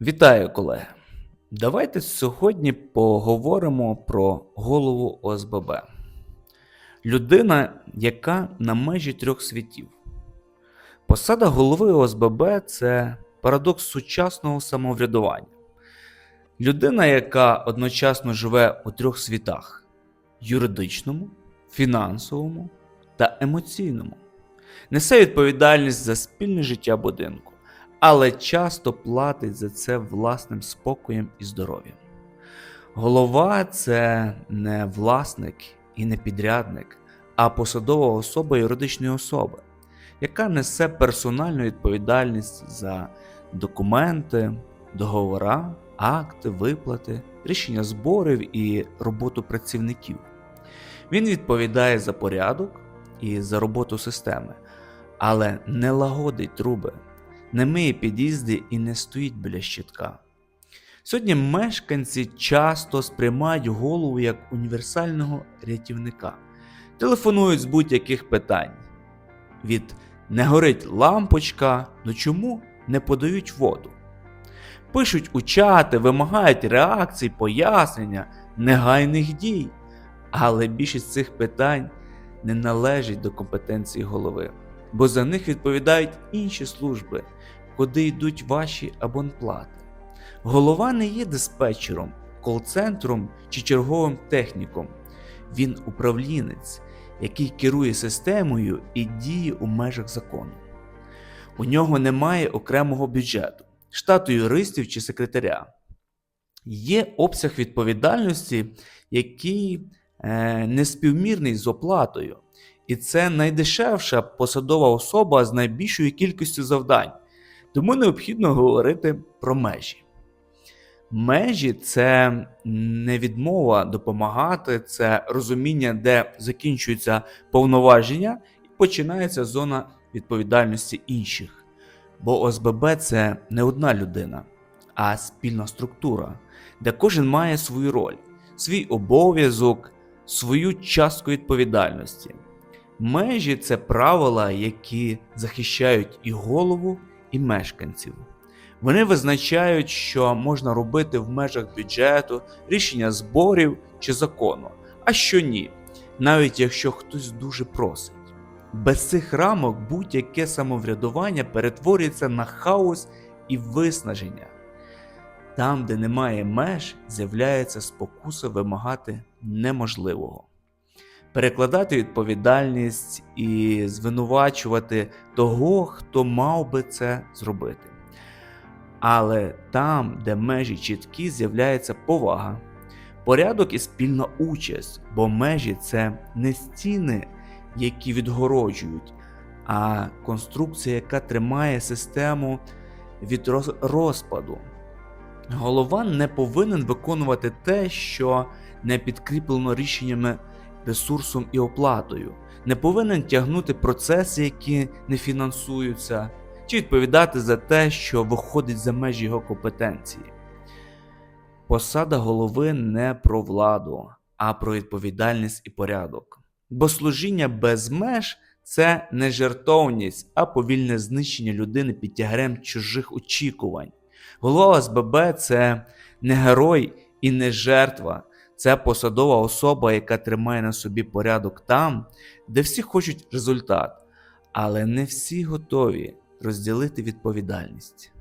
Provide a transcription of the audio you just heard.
Вітаю, колеги! Давайте сьогодні поговоримо про голову ОСББ. Людина, яка на межі трьох світів. Посада голови ОСББ це парадокс сучасного самоврядування. Людина, яка одночасно живе у трьох світах: юридичному, фінансовому та емоційному, несе відповідальність за спільне життя будинку але часто платить за це власним спокоєм і здоров'ям. Голова це не власник і не підрядник, а посадова особа юридичної особи, яка несе персональну відповідальність за документи, договора, акти, виплати, рішення зборів і роботу працівників. Він відповідає за порядок і за роботу системи, але не лагодить труби не миє під'їзди і не стоїть біля щитка. Сьогодні мешканці часто сприймають голову як універсального рятівника, телефонують з будь-яких питань. Від не горить лампочка, ну чому не подають воду. Пишуть у чати, вимагають реакцій, пояснення, негайних дій. Але більшість цих питань не належить до компетенції голови, бо за них відповідають інші служби, куди йдуть ваші абонплати. Голова не є диспетчером, кол-центром чи черговим техніком. Він управлінець, який керує системою і діє у межах закону. У нього немає окремого бюджету, штату юристів чи секретаря. Є обсяг відповідальності, який е, неспівмірний з оплатою. І це найдешевша посадова особа з найбільшою кількістю завдань. Тому необхідно говорити про межі. Межі це не відмова допомагати, це розуміння, де закінчуються повноваження і починається зона відповідальності інших. Бо ОСББ це не одна людина, а спільна структура, де кожен має свою роль, свій обов'язок, свою частку відповідальності. Межі це правила, які захищають і голову, і мешканців. Вони визначають, що можна робити в межах бюджету, рішення зборів чи закону, а що ні, навіть якщо хтось дуже просить. Без цих рамок будь-яке самоврядування перетворюється на хаос і виснаження. Там, де немає меж, з'являється спокуса вимагати неможливого перекладати відповідальність і звинувачувати того, хто мав би це зробити. Але там, де межі чіткі, з'являється повага, порядок і спільна участь, бо межі це не стіни, які відгороджують, а конструкція, яка тримає систему від розпаду. Голова не повинен виконувати те, що не підкріплено рішеннями ресурсом і оплатою, не повинен тягнути процеси, які не фінансуються, чи відповідати за те, що виходить за межі його компетенції. Посада голови не про владу, а про відповідальність і порядок. Бо служіння без меж це не жертовність, а повільне знищення людини під тягарем чужих очікувань. Голова ОСББ це не герой і не жертва, це посадова особа, яка тримає на собі порядок там, де всі хочуть результат, але не всі готові розділити відповідальність.